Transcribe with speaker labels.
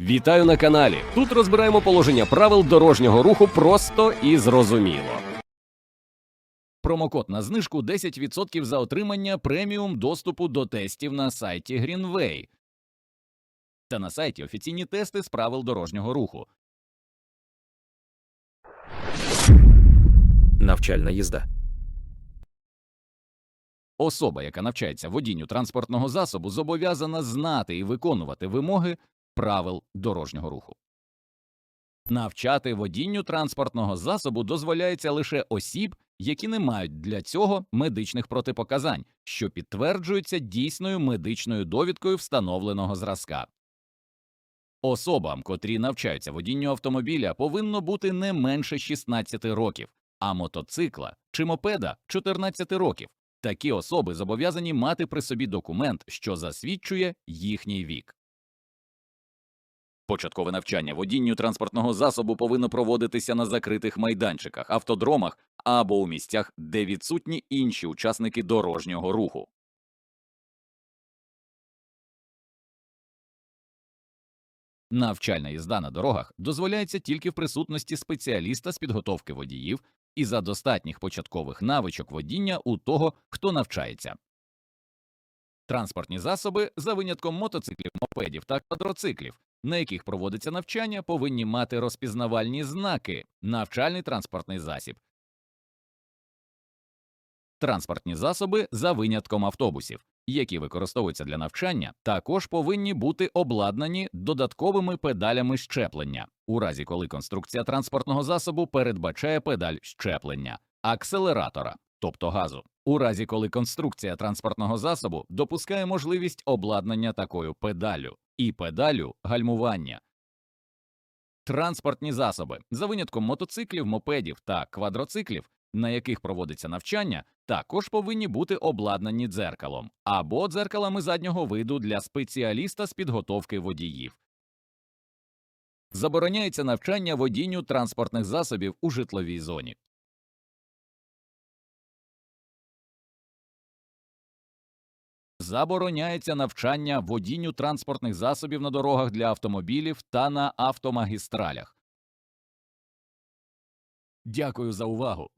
Speaker 1: Вітаю на каналі. Тут розбираємо положення правил дорожнього руху просто і зрозуміло. Промокод на знижку 10% за отримання преміум доступу до тестів на сайті Greenway та на сайті офіційні тести з правил дорожнього руху.
Speaker 2: Навчальна їзда.
Speaker 1: Особа, яка навчається водінню транспортного засобу, зобов'язана знати і виконувати вимоги правил дорожнього руху. Навчати водінню транспортного засобу дозволяється лише осіб, які не мають для цього медичних протипоказань, що підтверджуються дійсною медичною довідкою встановленого зразка. Особам, котрі навчаються водінню автомобіля, повинно бути не менше 16 років, а мотоцикла чи мопеда 14 років. Такі особи зобов'язані мати при собі документ, що засвідчує їхній вік. Початкове навчання водінню транспортного засобу повинно проводитися на закритих майданчиках, автодромах або у місцях, де відсутні інші учасники дорожнього руху. Навчальна їзда на дорогах дозволяється тільки в присутності спеціаліста з підготовки водіїв і за достатніх початкових навичок водіння у того, хто навчається. Транспортні засоби, за винятком мотоциклів, мопедів та квадроциклів, на яких проводиться навчання, повинні мати розпізнавальні знаки навчальний транспортний засіб. Транспортні засоби за винятком автобусів, які використовуються для навчання, також повинні бути обладнані додатковими педалями щеплення, у разі коли конструкція транспортного засобу передбачає педаль щеплення, акселератора, тобто газу, у разі коли конструкція транспортного засобу допускає можливість обладнання такою педалю і педалю гальмування. Транспортні засоби за винятком мотоциклів, мопедів та квадроциклів, на яких проводиться навчання, також повинні бути обладнані дзеркалом або дзеркалами заднього виду для спеціаліста з підготовки водіїв. Забороняється навчання водінню транспортних засобів у житловій зоні. Забороняється навчання водінню транспортних засобів на дорогах для автомобілів та на автомагістралях. Дякую за увагу.